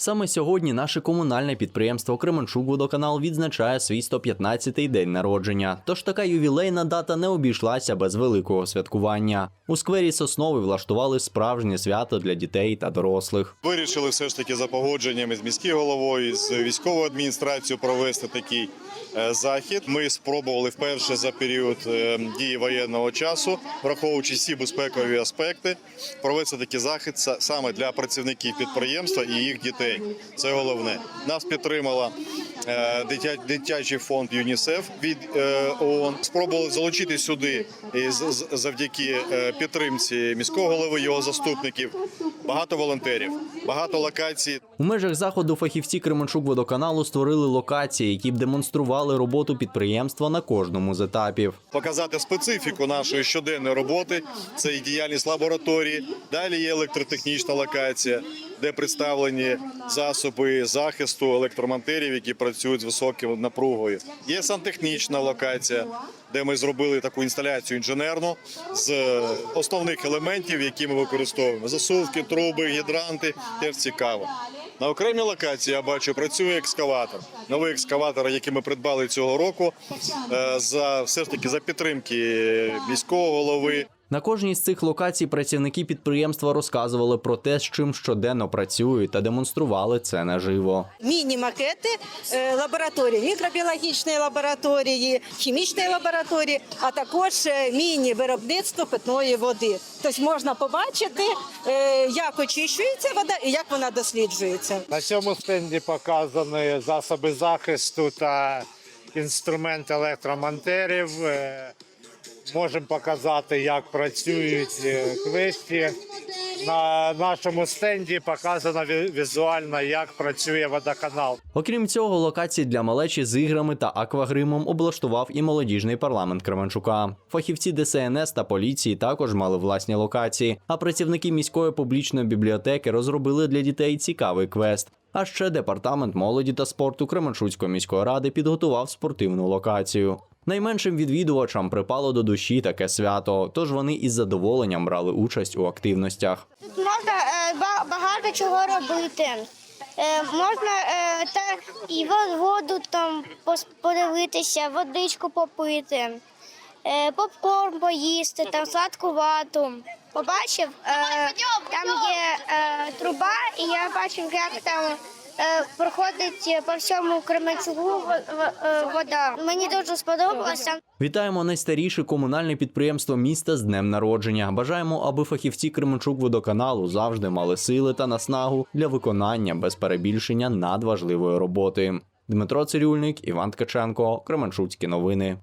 Саме сьогодні наше комунальне підприємство Кременчук-Водоканал відзначає свій 115-й день народження. Тож така ювілейна дата не обійшлася без великого святкування. У сквері Соснови влаштували справжнє свято для дітей та дорослих. Вирішили все ж таки за погодженнями з міським головою, з військовою адміністрацією провести такий е, захід. Ми спробували вперше за період е, дії воєнного часу, враховуючи всі безпекові аспекти, провести такий захід саме для працівників підприємства і їх дітей. Це головне. Нас підтримала е, дитячий фонд ЮНІСЕФ від е, ООН. Спробували залучити сюди завдяки е, підтримці міського голови, його заступників. Багато волонтерів, багато локацій. У межах заходу фахівці Кременчук-Водоканалу створили локації, які б демонстрували роботу підприємства на кожному з етапів. Показати специфіку нашої щоденної роботи. Це і діяльність лабораторії. Далі є електротехнічна локація, де представлені засоби захисту електромонтерів, які працюють з високою напругою. Є сантехнічна локація, де ми зробили таку інсталяцію інженерну з основних елементів, які ми використовуємо: засувки, труби, гідранти. Теж цікаво. На окремій локації я бачу працює екскаватор. Новий екскаватор, який ми придбали цього року, е, за все ж таки за підтримки міського голови. На кожній з цих локацій працівники підприємства розказували про те, з чим щоденно працюють, та демонстрували це наживо. міні-макети е, лабораторії, мікробіологічної лабораторії, хімічної лабораторії, а також е, міні-виробництво питної води. Тобто можна побачити, е, як очищується вода і як вона досліджується. На цьому стенді показані засоби захисту та інструмент електромонтерів. Можемо показати, як працюють е, квесті. На нашому стенді показано візуально, як працює водоканал. Окрім цього, локації для малечі з іграми та аквагримом облаштував і молодіжний парламент Кременчука. Фахівці ДСНС та поліції також мали власні локації. А працівники міської публічної бібліотеки розробили для дітей цікавий квест. А ще департамент молоді та спорту Кременчуцької міської ради підготував спортивну локацію. Найменшим відвідувачам припало до душі таке свято, тож вони із задоволенням брали участь у активностях. Тут можна е, багато чого робити. Е, можна е, та і воду там подивитися, водичку попити, попкорн поїсти, там сладку вату. Побачив, там є труба, і я бачив, як там проходить по всьому Кременчугу е, вода. Мені дуже сподобалося. Вітаємо найстаріше комунальне підприємство міста з днем народження. Бажаємо, аби фахівці Кременчук водоканалу завжди мали сили та наснагу для виконання без перебільшення надважливої роботи. Дмитро Цирюльник, Іван Ткаченко, Кременчуцькі новини.